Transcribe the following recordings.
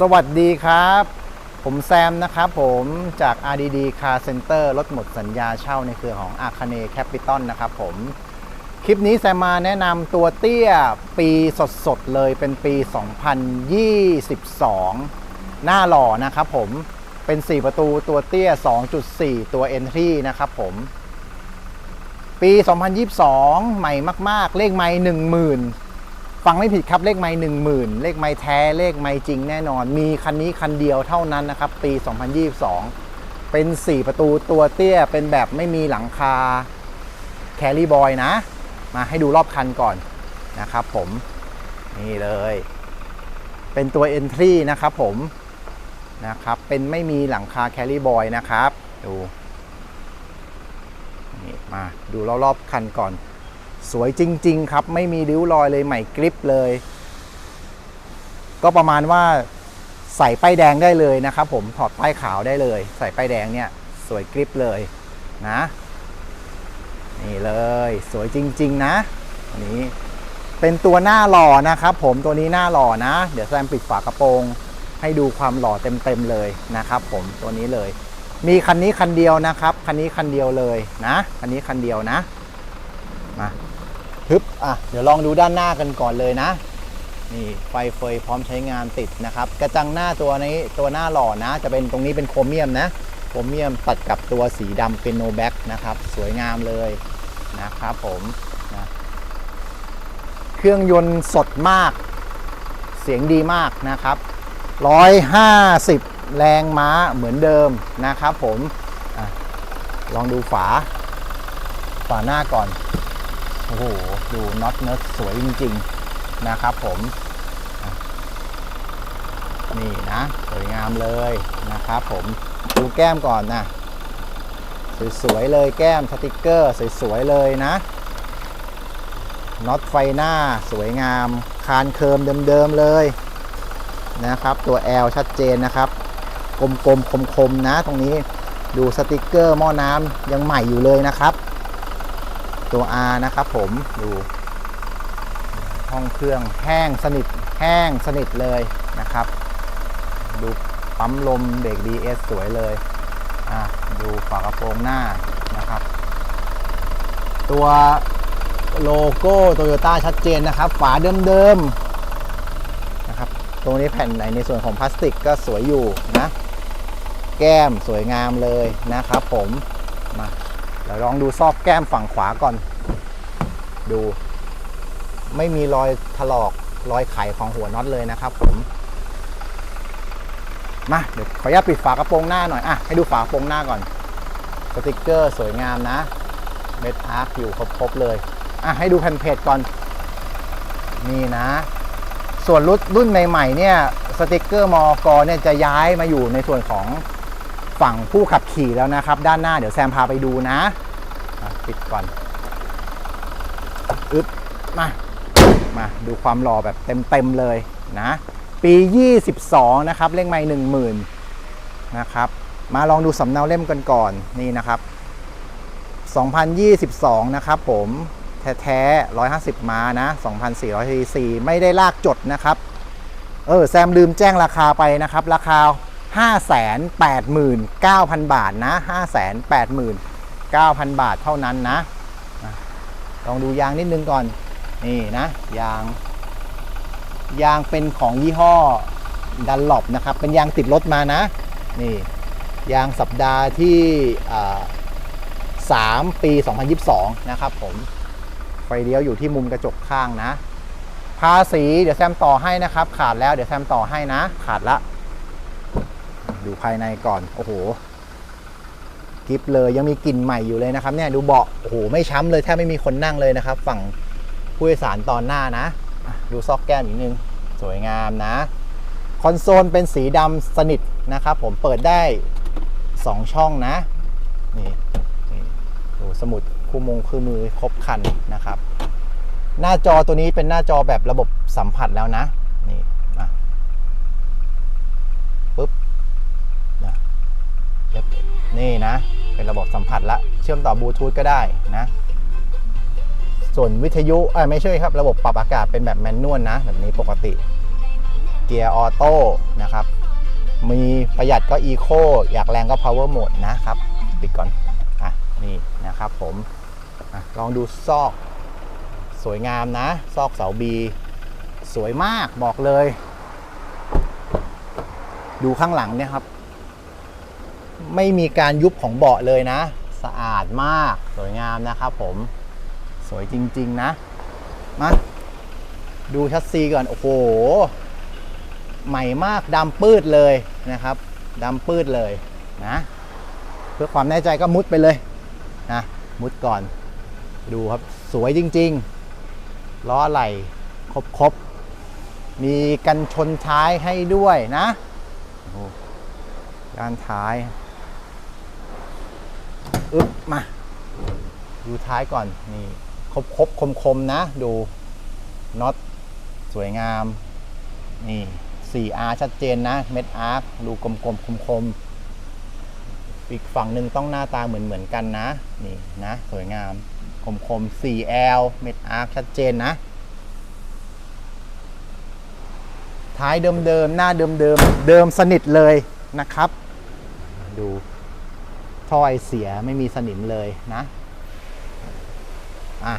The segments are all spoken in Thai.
สวัสดีครับ ผมแซมนะครับผมจาก RDD Car Center รถหมดสัญญาเช่าในเครือของ a r c a n e Capital นะครับผม คลิปนี้แซมมาแนะนำตัวเตี้ยปีสดๆเลยเป็นปี 2022 หน้าหล่อนะครับผมเป็น 4 ประตูตัวเตี้ย 2.4 ตัว Entry นะครับผม ปี 2022 ใหม่มาก ๆ เลขไม้10,000 ฟังไม่ผิดครับเลขไม้10,000เลขไม้แท้เลขไม้จริงแน่นอน มีคันนี้คันเดียวเท่านั้นนะครับ ปี 2022 เป็น 4 ประตูตัวเตี้ยเป็นแบบไม่มีหลังคาแครี่บอยนะ มาให้ดูรอบคันก่อนนะครับผม นี่เลย เป็นตัว Entry นะครับผมนะครับ เป็นไม่มีหลังคาแครี่บอยนะครับ ดูนี่มาดูรอบๆคันก่อน สวยจริง ๆ ครับ ไม่มีริ้วรอยเลยใหม่กริปเลย ก็ประมาณว่าใส่ป้ายแดงได้เลยนะครับผมถอดป้ายขาวได้เลย ใส่ป้ายแดงเนี่ย สวยกริปเลยนะ นี่เลยสวยจริง ๆ นะอันนี้เป็นตัวหน้าหล่อนะครับผมตัวนี้หน้าหล่อนะ เดี๋ยวแซมปิดฝากระโปรง ให้ดูความหล่อเต็มๆเลยนะครับ ผมตัวนี้เลย มีคันนี้คันเดียวนะครับ คันนี้คันเดียวเลยนะ คันนี้คันเดียวนะมา ฮึบอะเดี๋ยวลองดูด้านหน้ากันก่อนเลยนะ นี่ไฟเฟยพร้อมใช้งานติดนะครับ กระจังหน้าตัวนี้ตัวหน้าหล่อนะ จะเป็นตรงนี้เป็นโครเมียมนะ โครเมียมตัดกับตัวสีดำเป็นโนแบ็กนะครับ สวยงามเลยนะครับผมนะเครื่องยนต์สดมาก เสียงดีมากนะครับ 150 แรงม้าเหมือนเดิมนะครับผมอลองดูฝา ฝาหน้าก่อน โอ้โห ดูน็อตเนิร์ดสวยจริง ๆ นะครับผม นี่นะ สวยงามเลยนะครับผม ดูแก้มก่อนนะ สวย ๆ เลยแก้มสติกเกอร์ สวย ๆ เลยนะ น็อตไฟหน้าสวยงาม คานเคิร์มเดิม ๆ เลยนะครับ ตัว L ชัดเจนนะครับ กลมๆ คมๆ นะ ตรงนี้ ดูสติกเกอร์หม้อน้ำยังใหม่อยู่เลยนะครับ ตัว R นะครับผมดูห้องเครื่องแห้งสนิทแห้งสนิทเลยนะครับ ดูปั๊มลมเบรก DS สวยเลยอะดูฝากระโปรงหน้านะครับ ตัวโลโก้โตโยต้าชัดเจนนะครับ ฝาเดิมๆนะครับตรงนี้แผ่นไหนในส่วนของพลาสติกก็สวยอยู่นะ แก้มสวยงามเลยนะครับผมมา เราลองดูซอกแก้มฝั่งขวาก่อน ดู ไม่มีรอยถลอกรอยไขของหัวน็อตเลยนะครับผมมาเดี๋ยวขออนุญาตปิดฝากระโปรงหน้าหน่อยอะให้ดูฝากระโปรงหน้าก่อน สติกเกอร์สวยงามนะเม็ดอาร์คอยู่ครบๆเลยอะให้ดูแผ่นเพจก่อน นี่นะ ส่วนรุ่นรุ่นใหม่ๆเนี่ยสติกเกอร์มอกเนี่ยจะย้ายมาอยู่ในส่วนของ ฝั่งผู้ขับขี่แล้วนะครับ ด้านหน้าเดี๋ยวแซมพาไปดูนะปิดก่อนอึ๊บมามาดูความหล่อแบบเต็มๆเลยนะ ปี 22 นะครับ เลขไม้10,000นะครับ มาลองดูสำเนาเล่มกันก่อนนี่นะครับ 2022 นะครับผมแท้ๆ 150 ม้านะ 2,400ซีซีไม่ได้ลากจดนะครับ เออ แซมลืมแจ้งราคาไปนะครับ ราคา 589,000 บาทนะ 589,000 บาทเท่านั้นนะลองดูยางนิดนึงก่อน นี่นะ ยาง ยางเป็นของยี่ห้อดันหลบนะครับ เป็นยางติดรถมานะ นี่ ยางสัปดาห์ที่อ่า3ปี 2022 นะครับผม ไฟเลี้ยวอยู่ที่มุมกระจกข้างนะ ภาษีเดี๋ยวแซมต่อให้นะครับ ขาดแล้วเดี๋ยวแซมต่อให้นะ ขาดละ ดูภายในก่อน โอ้โห กิฟเลยยังมีกลิ่นใหม่อยู่เลยนะครับเนี่ยดูเบาะโอ้โหไม่ช้ำเลยแทบไม่มีคนนั่งเลยนะครับ ฝั่งผู้โดยสารตอนหน้านะ ดูซอกแก้มอีกนึง สวยงามนะ คอนโซลเป็นสีดำสนิทนะครับผมเปิดได้ 2 ช่องนะนี่นี่ดูสมุดคู่มงคู่มือครบคันนะครับ หน้าจอตัวนี้เป็นหน้าจอแบบระบบสัมผัสแล้วนะ นี่มาปุ๊บนะเอฟ นี่นะ เป็นระบบสัมผัสละเชื่อมต่อบลูทูธก็ได้นะ ส่วนวิทยุเอ้ยไม่ใช่ครับ ระบบปรับอากาศเป็นแบบแมนนวลนะ แบบนี้ปกติ เกียร์ออโต้นะครับ มีประหยัดก็อีโคอยากแรงก็ power mode นะครับ ปิดก่อน อะ นี่นะครับผมอลองดูซอก สวยงามนะ ซอกเสาบีสวยมากบอกเลย ดูข้างหลังเนี่ยครับ ไม่มีการยุบของเบาะเลยนะ สะอาดมากสวยงามนะครับผมสวยจริง ๆ นะ มาดูชัดซีก่อน โอ้โห ใหม่มากดำปืดเลยนะครับดำปืดเลยนะ เพื่อความแน่ใจก็มุดไปเลยนะมุดก่อน ดูครับสวยจริง ๆ ล้อไหล่ครบๆ มีกันชนท้ายให้ด้วยนะโอ้ด้านท้าย อึ๊บมา ดูท้ายก่อนนี่ครบครบคมคมๆนะ ดูน็อตสวยงาม นี่ 4R ชัดเจนนะ เม็ดอาร์คดูกลมๆคมๆอีกฝั่งหนึ่งต้องหน้าตาเหมือนเหมือนๆกันนะ นี่นะ สวยงาม คมๆ 4L เม็ดอาร์คชัดเจนนะ ท้ายเดิมๆ หน้าเดิมๆ เดิมสนิทเลยนะครับ ดู ถ้อไอเสียไม่มีสนิมเลยนะอะ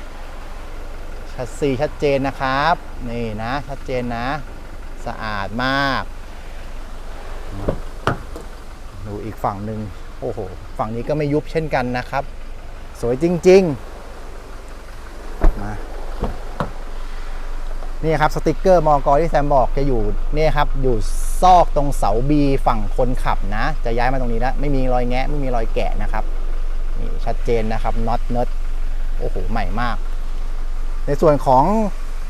ชัดซีชัดเจนนะครับ นี่นะ ชัดเจนนะ สะอาดมาก ดูอีกฝั่งหนึ่งโอ้โห ฝั่งนี้ก็ไม่ยุบเช่นกันนะครับ สวยจริง ๆ มา นี่ครับสติกเกอร์มอกอที่แซมบอกจะอยู่นี่ครับอยู่ซอกตรงเสาบีฝั่งคนขับนะ จะย้ายมาตรงนี้แล้วไม่มีรอยแงะไม่มีรอยแกะนะครับนี่ชัดเจนนะครับน็อตเนิร์ดโอ้โหใหม่มาก ในส่วนของ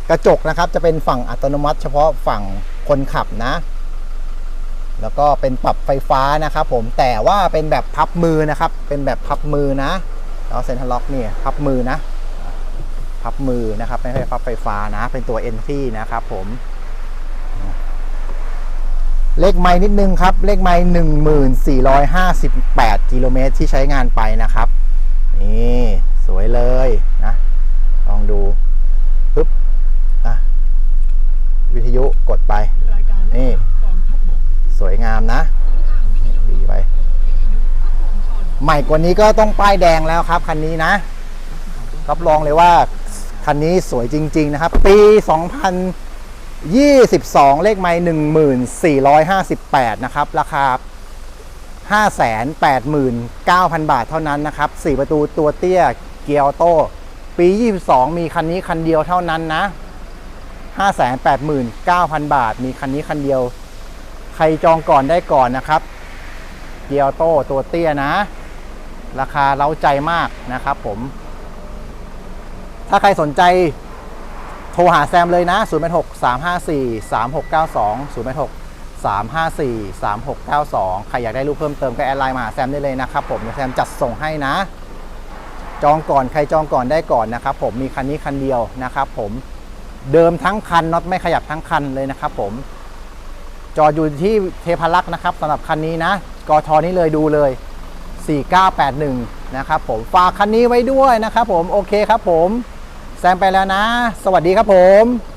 กระจกนะครับจะเป็นฝั่งอัตโนมัติ เฉพาะฝั่งคนขับนะ แล้วก็เป็นปรับไฟฟ้านะครับผมแต่ว่าเป็นแบบพับมือนะครับ เป็นแบบพับมือนะแล้วเซ็นทรัลล็อกนี่พับมือนะ พับมือนะครับ ไม่ใช่พับไฟฟ้านะ เป็นตัว n ที่นะครับผมเลขไม้นิดนึงครับ เลขไม้1458กิโลเมตรที่ใช้งานไปนะครับ นี่สวยเลยนะ ลองดูปึ๊บอะวิทยุกดไป นี่ สวยงามนะ ดีไป ใหม่กว่านี้ก็ต้องป้ายแดงแล้วครับ คันนี้นะ รับรองเลยว่า คันนี้สวยจริง ๆ นะครับ ปี 2022 เลขไม้1458 นะครับ ราคา 589,000 บาทเท่านั้นนะครับ 4 ประตูตัวเตี้ยเกียร์ออโต้ปี 22 มีคันนี้คันเดียวเท่านั้นนะ 589,000 บาท มีคันนี้คันเดียว ใครจองก่อนได้ก่อนนะครับ เกียร์ออโต้ตัวเตี้ยนะ ราคาเล้าใจมากนะครับผม ถ้าใครสนใจโทรหาแซมเลยนะ 0 6 3 5 4 3 6 9 2 0 6 3 5 4 3 6 9 2 ใครอยากได้รูปเพิ่มเติมก็แอดไลน์มาหาแซมได้เลยนะครับผมแซมจัดส่งให้นะ จองก่อนใครจองก่อนได้ก่อนนะครับผมมีคันนี้คันเดียวนะครับผมเดิมทั้งคันน็อตไม่ขยับทั้งคันเลยนะครับผมจอดอยู่ที่เทพารักษ์นะครับสำหรับคันนี้นะกทนี้เลยดูเลย 4981 นะครับผมฝากคันนี้ไว้ด้วยนะครับผมโอเคครับผม แซมไปแล้วนะ สวัสดีครับผม